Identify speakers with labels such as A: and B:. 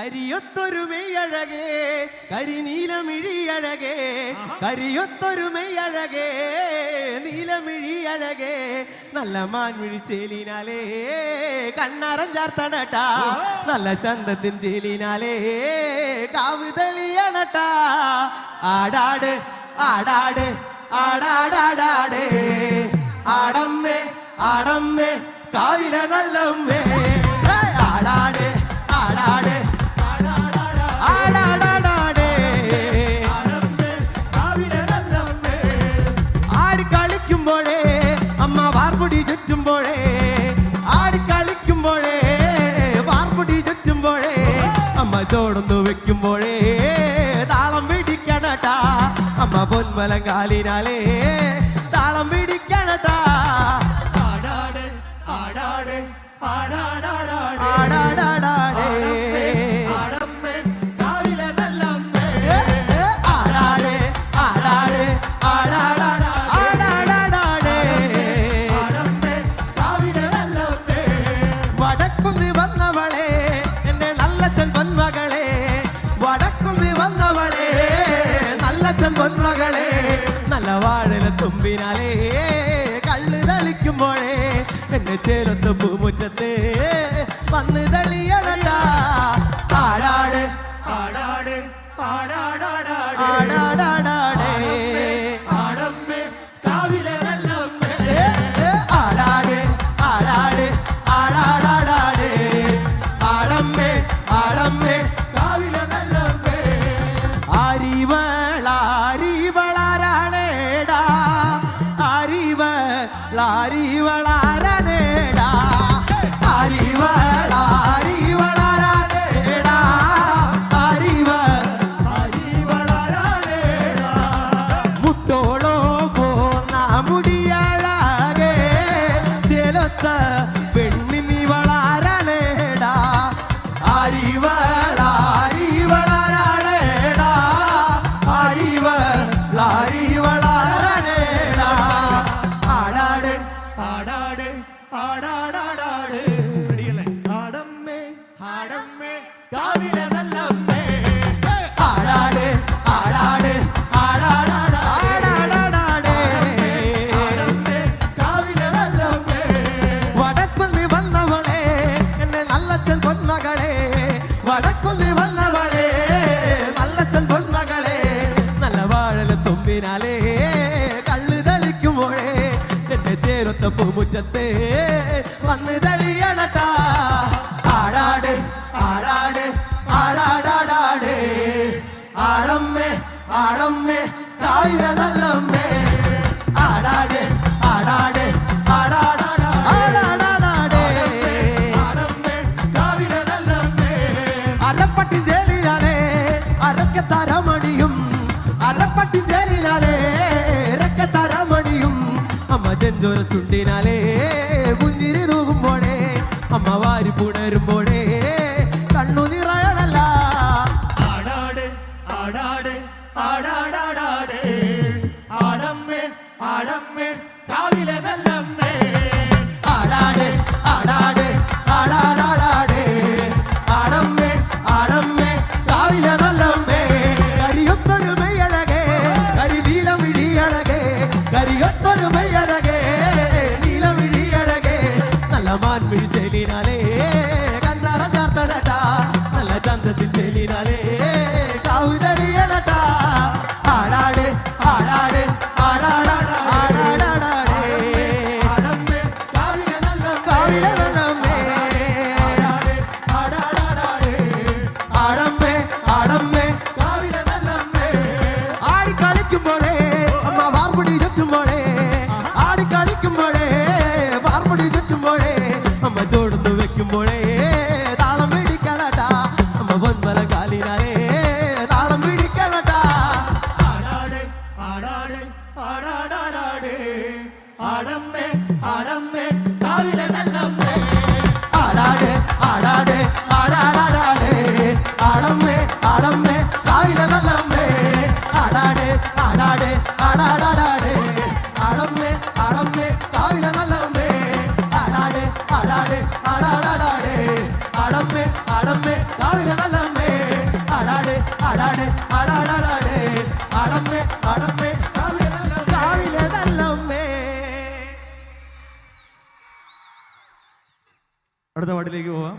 A: കരിയൊത്തൊരു മെയ്യഴകേ കരിനീലമിഴിയഴകേ കരിയൊത്തൊരു മെയ്യഴകേ നീലമിഴിയഴകേ. നല്ല മാൻമിഴി ചേലിനാലേ കണ്ണാറം ചാർത്തണട്ടാ നല്ല ചന്തത്തിൻ ചേലിനാലേ കാവിതളിയണട്ടാ. ആടാട് ആടാട് ആടാടാടാടേ. ആടമ്മേ ആടമ്മേ കാവില നല്ലമ്മേ. ചുറ്റുമ്പോഴേ ആടി കളിക്കുമ്പോഴേ വാർമുടി ചുറ്റുമ്പോഴേ അമ്മ ചോടൊന്നു വെക്കുമ്പോഴേ താളം പിടിക്കണട്ടാ. അമ്മ പൊന്മലം കാലിനാലേ താളം പിടിക്കണട്ടാ.
B: ആടാട് ആടാട് ആടാടാടാട്.
A: ആടാടാടാടേ നല്ലച്ചൻ പൊന്മകളെ നല്ല വാഴല തുമ്പിനാലേ കള്ള് തളിക്കുമ്പോഴേ എന്നെ ചേരത്ത് പൂമുറ്റത്തെ വന്ന് തളിയണട്ടാ ചെലത്ത പെണ്ണിനി വളാരണേടാ അരിവളാരിവളാരണേടാ
B: ആടമ്മേ ആടമ്മേ
A: വാഴല കള്ളു തളിക്കുമ്പോഴേ എന്റെ ചേരൊത്ത പൂമുറ്റത്തെ വന്ന് തളിയണട്ടാ ചെഞ്ചോര ചുണ്ടിനാലേ പുഞ്ചിരി തൂകുമ്പോഴേ അമ്മ വാരി പുണരുമ്പോഴേ
B: ആടാടാടാട്. ആടമ്മേ ആടമ്മേ കാവിലെ നല്ലമ്മേ
A: ஆடம்மே ஆடம்மே காவில நல்லம்மே ஆடாடே ஆடாடே ஆடாடாடாடே ஆடம்மே ஆடம்மே காவில நல்லம்மே ஆடாடே ஆடாடே ஆடாடாடாடே ஆடம்மே ஆடம்மே காவில நல்லம்மே ஆடாடே ஆடாடே ஆடாடாடாடே ஆடம்மே ஆடம்மே காவில நல்லம்மே
C: അടുത്ത പാട്ടിലേക്ക് പോവാം.